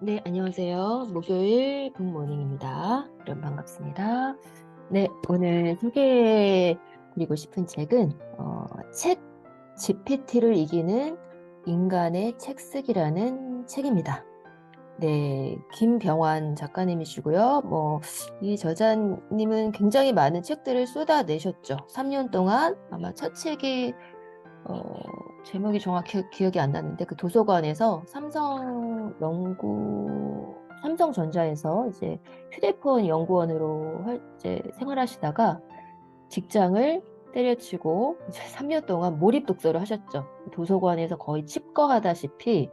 네, 안녕하세요. 목요일 굿모닝입니다. 여러분 반갑습니다. 네, 오늘 소개드리고 싶은 책은 어, 챗 GPT를 이기는 인간의 책 쓰기라는 책입니다. 네, 김병환 작가님이시고요. 뭐, 이 저자님은 굉장히 많은 책들을 쏟아내셨죠. 3년 동안 아마 첫 책이 어, 제목이 정확히 기억이 안 나는데 그 도서관에서 삼성 연구 삼성전자에서 이제 휴대폰 연구원으로 할- 이제 생활하시다가 직장을 때려치고 이제 3년 동안 몰입 독서를 하셨죠. 도서관에서 거의 칩거하다시피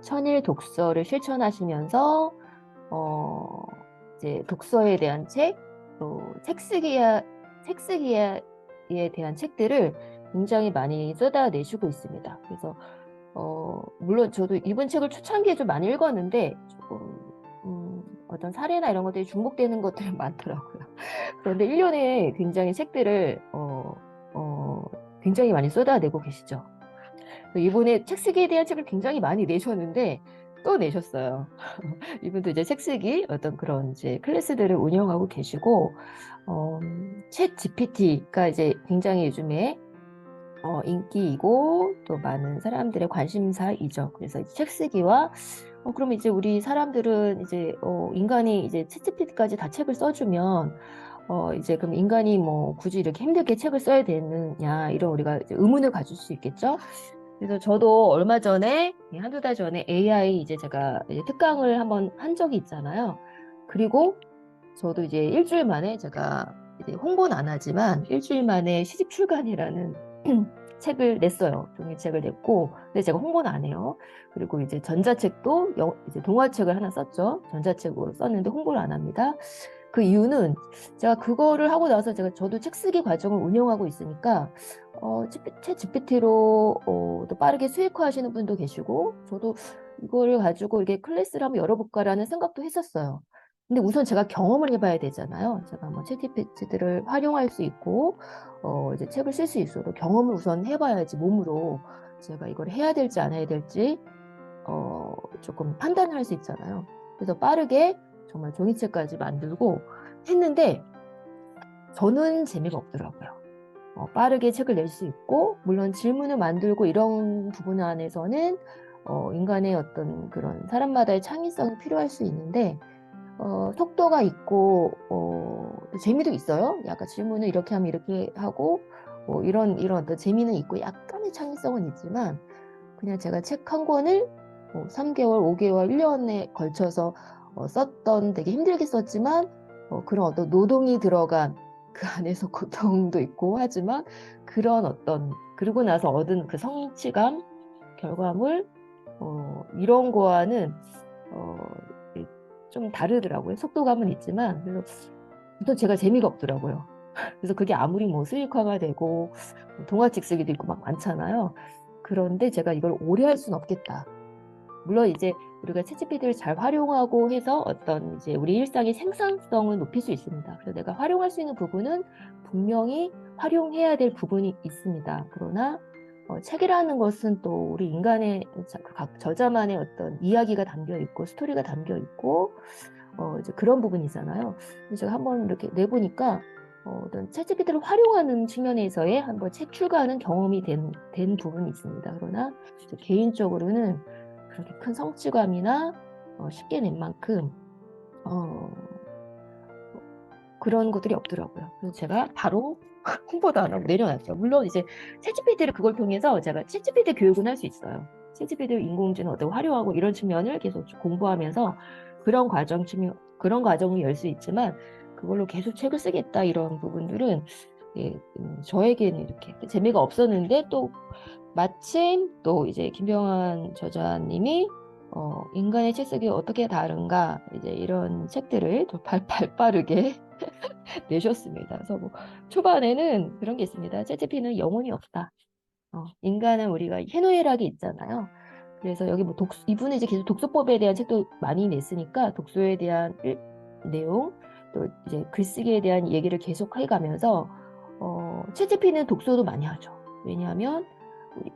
천일 독서를 실천하시면서 어 이제 독서에 대한 책, 또 책 쓰기에 책 쓰기에 대한 책들을 굉장히 많이 쏟아내시고 있습니다. 그래서 어 물론 저도 이번 책을 초창기에 좀 많이 읽었는데 조금 음, 어떤 사례나 이런 것들이 중복되는 것들이 많더라고요. 그런데 1년에 굉장히 책들을 어, 어, 굉장히 많이 쏟아내고 계시죠. 이번에 책 쓰기에 대한 책을 굉장히 많이 내셨는데 또 내셨어요. 이분도 이제 책 쓰기 어떤 그런 이제 클래스들을 운영하고 계시고 어, 챗 GPT가 이제 굉장히 요즘에 어, 인기이고 또 많은 사람들의 관심사이죠. 그래서 책 쓰기와 어, 그럼 이제 우리 사람들은 이제 어, 인간이 이제 챗 GPT까지 다 책을 써주면 어, 이제 그럼 인간이 뭐 굳이 이렇게 힘들게 책을 써야 되느냐 이런 우리가 이제 의문을 가질 수 있겠죠. 그래서 저도 얼마 전에 예, 한두 달 전에 AI 이제 제가 이제 특강을 한번 한 적이 있잖아요. 그리고 저도 이제 일주일 만에 제가 홍보는 안 하지만 일주일 만에 시집 출간이라는 책을 냈어요. 종이책을 냈고, 근데 제가 홍보는 안 해요. 그리고 이제 전자책도 영, 이제 동화책을 하나 썼죠. 전자책으로 썼는데 홍보를 안 합니다. 그 이유는 제가 그거를 하고 나서 제가 저도 책 쓰기 과정을 운영하고 있으니까 어, 챗 GPT로 어, 또 빠르게 수익화하시는 분도 계시고 저도 이거를 가지고 이렇게 클래스를 한번 열어볼까라는 생각도 했었어요. 근데 우선 제가 경험을 해봐야 되잖아요. 제가 뭐 챗 GPT들을 활용할 수 있고 어, 이제 책을 쓸 수 있어도 경험을 우선 해봐야지 몸으로 제가 이걸 해야 될지 안 해야 될지 어, 조금 판단을 할 수 있잖아요. 그래서 빠르게 정말 종이책까지 만들고 했는데 저는 재미가 없더라고요. 어, 빠르게 책을 낼 수 있고 물론 질문을 만들고 이런 부분 안에서는 어, 인간의 어떤 그런 사람마다의 창의성이 필요할 수 있는데 어, 속도가 있고 어, 재미도 있어요. 약간 질문을 이렇게 하면 이렇게 하고 뭐 이런 이런 재미는 있고 약간의 창의성은 있지만 그냥 제가 책 한 권을 뭐 3개월, 5개월, 1년에 걸쳐서 어, 썼던 되게 힘들게 썼지만 어, 그런 어떤 노동이 들어간 그 안에서 고통도 있고 하지만 그런 어떤 그러고 나서 얻은 그 성취감, 결과물 어, 이런 거와는 어, 좀 다르더라고요. 속도감은 있지만 그래서 또 제가 재미가 없더라고요. 그래서 그게 아무리 뭐 수익화가 되고 동화책 쓰기도 있고 막 많잖아요. 그런데 제가 이걸 오래 할 수는 없겠다. 물론 이제 우리가 채찌피디를 잘 활용하고 해서 어떤 이제 우리 일상의 생산성을 높일 수 있습니다. 그래서 내가 활용할 수 있는 부분은 분명히 활용해야 될 부분이 있습니다. 그러나 어, 책이라는 것은 또 우리 인간의 그각 저자만의 어떤 이야기가 담겨 있고 스토리가 담겨 있고 어, 이제 그런 부분이잖아요. 제가 한번 이렇게 내보니까 어, 어떤 채찌피디를 활용하는 측면에서의 한번 책 출간은 경험이 된, 된 부분이 있습니다. 그러나 개인적으로는 그렇게 큰 성취감이나 어, 쉽게 낸 만큼 어, 그런 것들이 없더라고요. 그래서 제가 바로 홍보도 안 하고 내려놨죠. 물론 이제 채찌피디를 그걸 통해서 제가 채찌피디 교육은 할 수 있어요. 채찌피디 인공지능 어떻게 활용하고 이런 측면을 계속 공부하면서 그런 과정 측면 그런 과정을 열 수 있지만 그걸로 계속 책을 쓰겠다 이런 부분들은 예, 음, 저에게는 이렇게 재미가 없었는데 또 마침 또 이제 김병환 저자님이 어, 인간의 책 쓰기 어떻게 다른가 이제 이런 책들을 또 발 발 빠르게 내셨습니다. 그래서 뭐 초반에는 그런 게 있습니다. 채찌피는 영혼이 없다. 어, 인간은 우리가 희노애락이 있잖아요. 그래서 여기 뭐 독, 이분은 이제 계속 독서법에 대한 책도 많이 냈으니까 독서에 대한 일, 내용 또 이제 글쓰기에 대한 얘기를 계속 해가면서 어, 채찌피는 독서도 많이 하죠. 왜냐하면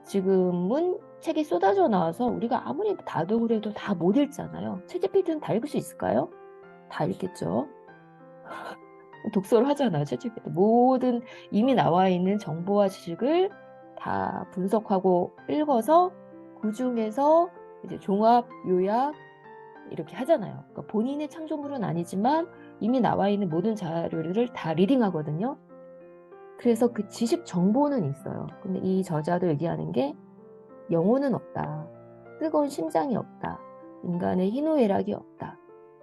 지금은 책이 쏟아져 나와서 우리가 아무리 다독을 해도 다 못 읽잖아요. 챗GPT는 다 읽을 수 있을까요? 다 읽겠죠. 독서를 하잖아요. 챗GPT. 모든 이미 나와 있는 정보와 지식을 다 분석하고 읽어서 그 중에서 이제 종합, 요약 이렇게 하잖아요. 그러니까 본인의 창조물은 아니지만 이미 나와 있는 모든 자료를 다 리딩하거든요. 그래서 그 지식 정보는 있어요. 근데 이 저자도 얘기하는 게 영혼은 없다. 뜨거운 심장이 없다. 인간의 희노애락이 없다.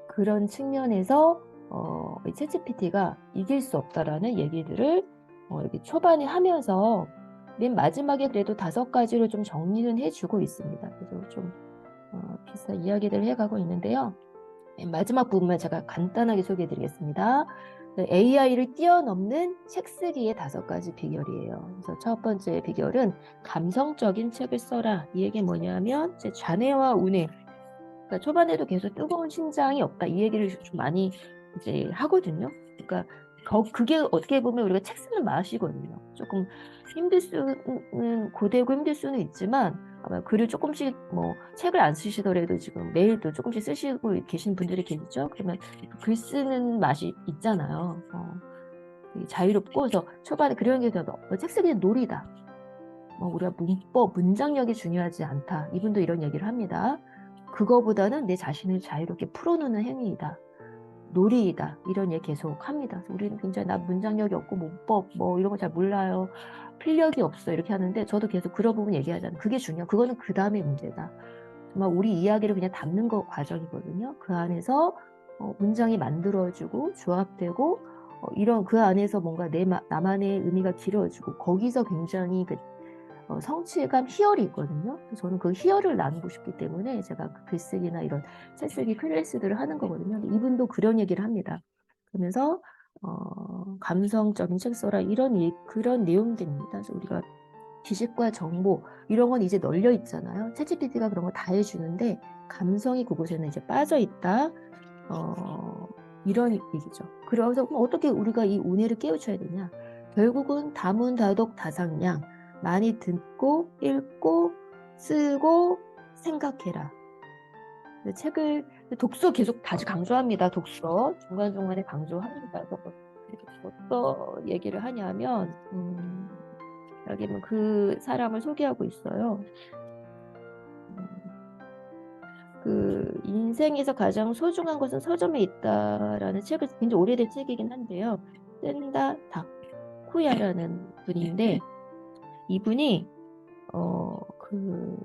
그런 측면에서 어, 이 챗GPT가 이길 수 없다라는 얘기들을 어, 이렇게 초반에 하면서 맨 마지막에 그래도 다섯 가지로 좀 정리는 해주고 있습니다. 그래서 좀 어, 비슷한 이야기들을 해가고 있는데요. 맨 마지막 부분만 제가 간단하게 소개해드리겠습니다. AI를 뛰어넘는 책 쓰기의 다섯 가지 비결이에요. 그래서 첫 번째 비결은 감성적인 책을 써라. 이 얘기 뭐냐면 제 좌뇌와 우뇌. 그러니까 초반에도 계속 뜨거운 심장이 없다. 이 얘기를 좀 많이 이제 하거든요. 그러니까 거, 그게 어떻게 보면 우리가 책 쓰는 맛이거든요. 조금 힘들 수는 고되고 힘들 수는 있지만 아마 글을 조금씩 뭐 책을 안 쓰시더라도 지금 매일도 조금씩 쓰시고 계신 분들이 계시죠. 그러면 글 쓰는 맛이 있잖아요. 어, 자유롭고 그래서 초반에 그런 게 있어도 어, 책 쓰기는 놀이다. 뭐 우리가 문법, 문장력이 중요하지 않다. 이분도 이런 얘기를 합니다. 그거보다는 내 자신을 자유롭게 풀어놓는 행위이다. 놀이이다. 이런 얘기 계속 합니다. 우리는 굉장히 나 문장력이 없고 문법 뭐 이런 거 잘 몰라요. 필력이 없어 이렇게 하는데 저도 계속 그런 부분 얘기하잖아요. 그게 중요한 그거는 그 다음의 문제다. 정말 우리 이야기를 그냥 담는 거 과정이거든요. 그 안에서 어, 문장이 만들어지고 조합되고 어, 이런 그 안에서 뭔가 내 나만의 의미가 길어지고 거기서 굉장히 그 어, 성취감 희열이 있거든요. 저는 그 희열을 나누고 싶기 때문에 제가 그 글쓰기나 이런 책쓰기 클래스들을 하는 거거든요. 이분도 그런 얘기를 합니다. 그러면서 어, 감성적인 책 써라 이런 예, 그런 내용들입니다. 그래서 우리가 지식과 정보 이런 건 이제 널려 있잖아요. 챗GPT가 그런 거 다 해주는데 감성이 그곳에는 이제 빠져 있다. 어, 이런 얘기죠. 그래서 어떻게 우리가 이 운해를 깨우쳐야 되냐? 결국은 다문다독 다상량 많이 듣고 읽고 쓰고 생각해라. 책을 독서 계속 다시 강조합니다. 독서 중간 중간에 강조합니다. 어떤 얘기를 하냐면 음, 여기 그 사람을 소개하고 있어요. 음, 그 인생에서 가장 소중한 것은 서점에 있다라는 책을 굉장히 오래된 책이긴 한데요. 샌다 다쿠야라는 분인데 이분이 어 그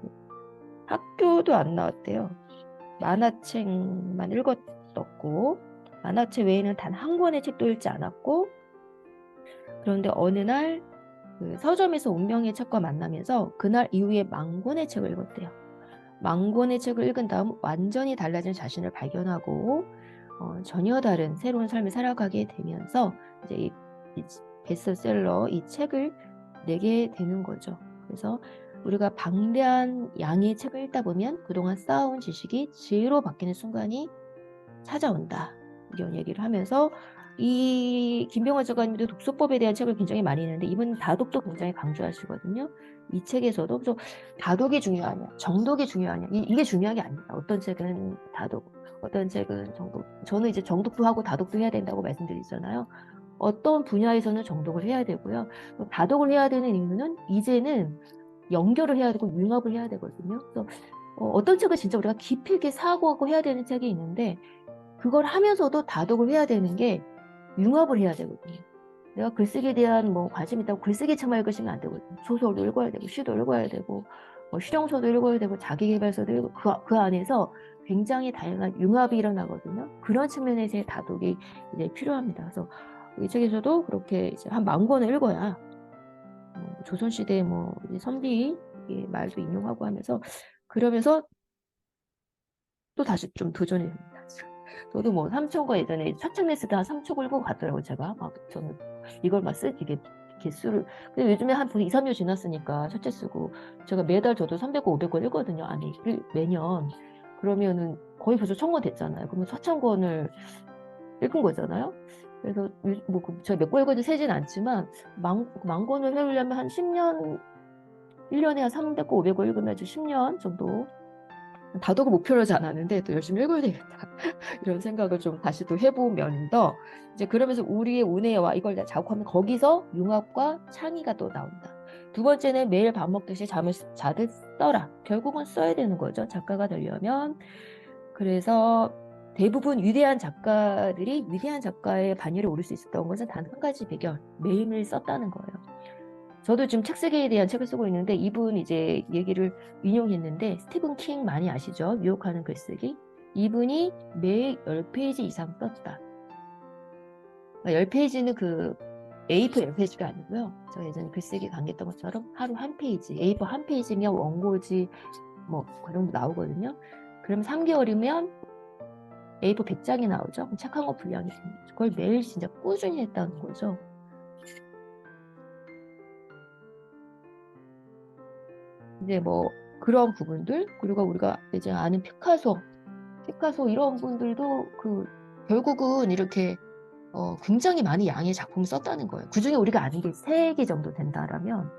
학교도 안 나왔대요. 만화책만 읽었었고 만화책 외에는 단 한 권의 책도 읽지 않았고 그런데 어느 날 그 서점에서 운명의 책과 만나면서 그날 이후에 만 권의 책을 읽었대요. 만 권의 책을 읽은 다음 완전히 달라진 자신을 발견하고 어, 전혀 다른 새로운 삶을 살아가게 되면서 이제 이, 이 베스트셀러 이 책을 내게 되는 거죠. 그래서 우리가 방대한 양의 책을 읽다 보면 그동안 쌓아온 지식이 지혜로 바뀌는 순간이 찾아온다. 이런 얘기를 하면서 이 김병화 작가님도 독서법에 대한 책을 굉장히 많이 읽는데 이분 다독도 굉장히 강조하시거든요. 이 책에서도 그래서 다독이 중요하냐, 정독이 중요하냐 이, 게 중요한 게 아닙니다. 어떤 책은 다독, 어떤 책은 정독. 저는 이제 정독도 하고 다독도 해야 된다고 말씀드리잖아요. 어떤 분야에서는 정독을 해야 되고요. 다독을 해야 되는 이유는 이제는 연결을 해야 되고 융합을 해야 되거든요. 그래서 어, 떤 책을 진짜 우리가 깊이 있게 사고하고 해야 되는 책이 있는데 그걸 하면서도 다독을 해야 되는 게 융합을 해야 되거든요. 내가 글쓰기에 대한 뭐 관심이 있다고 글쓰기 책만 읽으시면 안 되거든요. 소설도 읽어야 되고 시도 읽어야 되고 뭐 실용서도 읽어야 되고 자기개발서도 읽고 그, 그 안에서 굉장히 다양한 융합이 일어나거든요. 그런 측면에서의 다독이 이제 필요합니다. 그래서 이 책에서도 그렇게 이제 한 만 권을 읽어야 어, 조선시대 뭐 선비 말도 인용하고 하면서 그러면서 또 다시 좀 도전해봅니다. 저도 뭐 삼천과 예전에 사천에서 다 삼천 읽고 갔더라고요. 제가 막 저는 이걸 막 쓰, 이게 개수를 근데 요즘에 한 2, 3년 지났으니까 첫째 쓰고 제가 매달 저도 300권, 500권 읽거든요. 아니 매년 그러면은 거의 벌써 천 권 됐잖아요. 그러면 4천 권을 읽은 거잖아요. 그래서 뭐 제가 그 읽어도 세진 않지만 만, 만 권을 해오려면 한 10년 1년에 한 300권, 500권 읽으면 아주 10년 정도 다독을 목표로 하지 않았는데 또 열심히 읽어야 되겠다 이런 생각을 좀 다시 또 해보면서 이제 그러면서 우리의 운해와 이걸 다 작업하면 거기서 융합과 창의가 또 나온다. 두 번째는 매일 밥 먹듯이 잠을 쓰- 자듯 써라. 결국은 써야 되는 거죠. 작가가 되려면. 그래서 대부분 위대한 작가들이 위대한 작가의 반열에 오를 수 있었던 것은 단 한 가지 배경, 매일매일 썼다는 거예요. 저도 지금 책쓰기에 대한 책을 쓰고 있는데 이분 이제 얘기를 인용했는데 스티븐 킹 많이 아시죠? 유혹하는 글쓰기. 이분이 매일 10페이지 이상 썼다. 10페이지는 그 A4 10페이지가 아니고요. 저 예전에 글쓰기 강의했던 것처럼 하루 한 페이지, A4 한 페이지면 원고지 뭐그 정도 나오거든요. 그럼 3개월이면 A4 100장이 나오죠. 그럼 책한권 분량이 됩니다. 그걸 매일 진짜 꾸준히 했다는 거죠. 이제 뭐 그런 부분들 그리고 우리가 이제 아는 피카소, 피카소 이런 분들도 그 결국은 이렇게 어, 굉장히 많이 양의 작품을 썼다는 거예요. 그 중에 우리가 아는 게 세 개 정도 된다라면,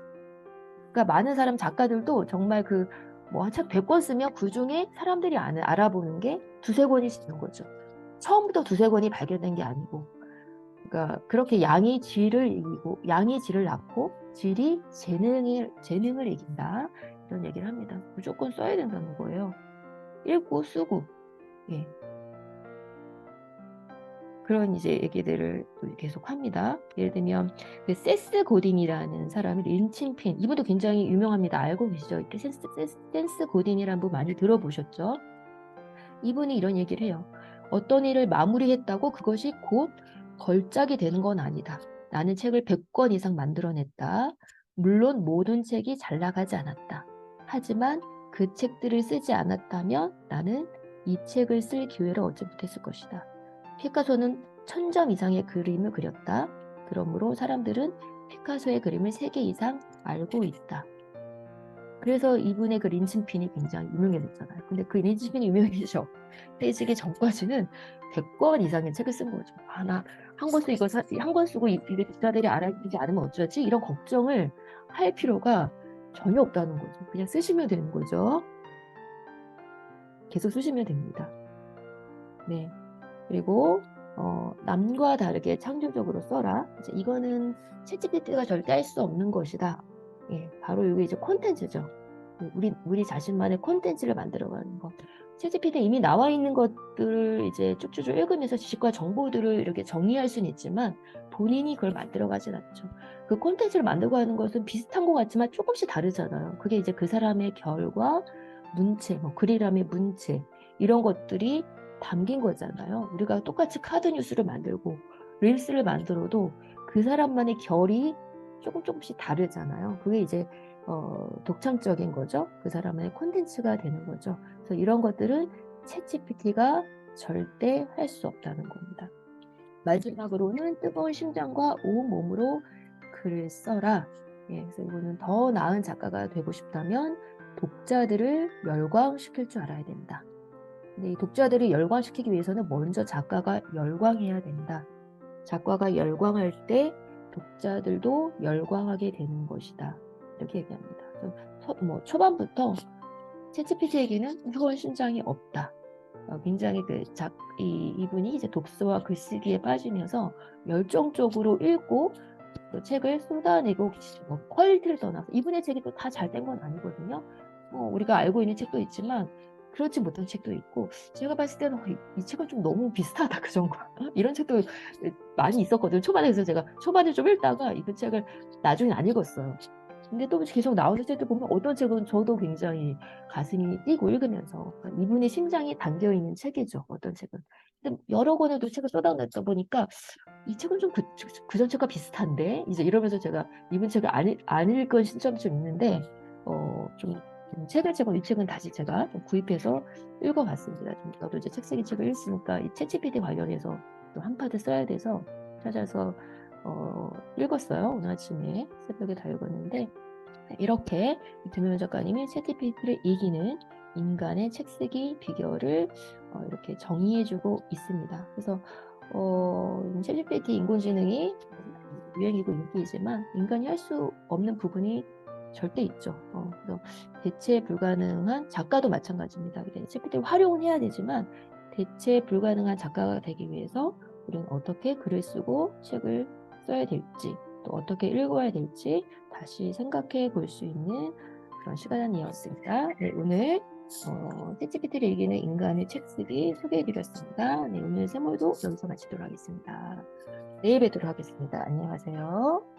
그러니까 많은 사람 작가들도 정말 그 뭐책 100권 쓰면 그 중에 사람들이 아는 알아보는 게 두세 권이 있는 거죠. 처음부터 두세 권이 발견된 게 아니고, 그러니까 그렇게 양이 질을 이기고 양이 질을 낳고 질이 재능을 재능을 이긴다 이런 얘기를 합니다. 무조건 써야 된다는 거예요. 읽고 쓰고 예. 그런 이제 얘기들을 또 계속 합니다. 예를 들면 그 세스 고딘이라는 사람이 린칭핀 이분도 굉장히 유명합니다. 알고 계시죠? 이렇게 센스, 센스 고딘이라는 분 많이 들어보셨죠? 이분이 이런 얘기를 해요. 어떤 일을 마무리했다고 그것이 곧 걸작이 되는 건 아니다. 나는 책을 100권 이상 만들어냈다. 물론 모든 책이 잘 나가지 않았다. 하지만 그 책들을 쓰지 않았다면 나는 이 책을 쓸 기회를 얻지 못했을 것이다. 피카소는 천 점 이상의 그림을 그렸다. 그러므로 사람들은 피카소의 그림을 3개 이상 알고 있다. 그래서 이분의 그 린칭핀이 굉장히 유명해졌잖아요. 근데 그 린칭핀이 유명해져. 해지기 전까지는 100권 이상의 책을 쓴 거죠. 아, 나 한 권 쓰고 이거 한 권 쓰고 이게 기자들이 알아주지 않으면 어쩌지? 이런 걱정을 할 필요가 전혀 없다는 거죠. 그냥 쓰시면 되는 거죠. 계속 쓰시면 됩니다. 네. 그리고 어, 남과 다르게 창조적으로 써라. 이거는 챗GPT가 절대 할 수 없는 것이다. 예, 바로 이게 이제 콘텐츠죠. 우리 우리 자신만의 콘텐츠를 만들어가는 것. 챗GPT 이미 나와 있는 것들을 이제 쭉쭉쭉 읽으면서 지식과 정보들을 이렇게 정리할 수는 있지만 본인이 그걸 만들어가진 않죠. 그 콘텐츠를 만들고 하는 것은 비슷한 것 같지만 조금씩 다르잖아요. 그게 이제 그 사람의 결과, 문체, 뭐 글이람의 문체 이런 것들이 담긴 거잖아요. 우리가 똑같이 카드 뉴스를 만들고 릴스를 만들어도 그 사람만의 결이 조금 조금씩 다르잖아요. 그게 이제 어, 독창적인 거죠. 그 사람의 콘텐츠가 되는 거죠. 그래서 이런 것들은 챗GPT가 절대 할 수 없다는 겁니다. 마지막으로는 뜨거운 심장과 온 몸으로 글을 써라. 예, 그래서 이거는 더 나은 작가가 되고 싶다면 독자들을 열광시킬 줄 알아야 된다. 근데 이 독자들을 열광시키기 위해서는 먼저 작가가 열광해야 된다. 작가가 열광할 때 독자들도 열광하게 되는 것이다. 이렇게 얘기합니다. 서, 뭐 초반부터 채찌피티에게는 뜨거운 심장이 없다. 어, 굉장히 그 작, 이, 이분이 이제 독서와 글쓰기에 빠지면서 열정적으로 읽고 또 책을 쏟아내고 뭐 퀄리티를 떠나서 이분의 책이 또 다 잘 된 건 아니거든요. 뭐 우리가 알고 있는 책도 있지만 그렇지 못한 책도 있고 제가 봤을 때는 어, 이, 이 책은 좀 너무 비슷하다 그 정도 이런 책도 많이 있었거든요. 초반에 그래서 제가 초반에 좀 읽다가 이 책을 나중에 안 읽었어요. 근데 또 계속 나오는 책들 보면 어떤 책은 저도 굉장히 가슴이 뛰고 읽으면서 이분의 심장이 담겨 있는 책이죠. 어떤 책은. 근데 여러 권에도 책을 쏟아냈다 보니까 이 책은 좀 그, 그전 책과 비슷한데 이제 이러면서 제가 이분 책을 안, 안 읽은 시점이 좀 있는데 어, 좀 책을 제가 이 책은 다시 제가 좀 구입해서 읽어봤습니다. 좀 저도 이제 책쓰기 책을 읽으니까 이 챗GPT 관련해서 또 한 파트 써야 돼서 찾아서 어, 읽었어요. 오늘 아침에 새벽에 다 읽었는데 이렇게 김효연 작가님이 챗GPT를 이기는 인간의 책쓰기 비결을 어, 이렇게 정의해주고 있습니다. 그래서 어, 챗GPT 인공지능이 유행이고 인기이지만 인간이 할 수 없는 부분이 절대 있죠. 어, 그래서 대체 불가능한 작가도 마찬가지입니다. 이제 GPT를 활용은 해야 되지만 대체 불가능한 작가가 되기 위해서 우리는 어떻게 글을 쓰고 책을 써야 될지 또 어떻게 읽어야 될지 다시 생각해 볼 수 있는 그런 시간이었습니다. 네, 오늘 어, 챗GPT를 이기는 인간의 책 쓰기 소개해 드렸습니다. 네, 오늘 세몰도 여기서 마치도록 하겠습니다. 내일 뵙도록 하겠습니다. 안녕하세요.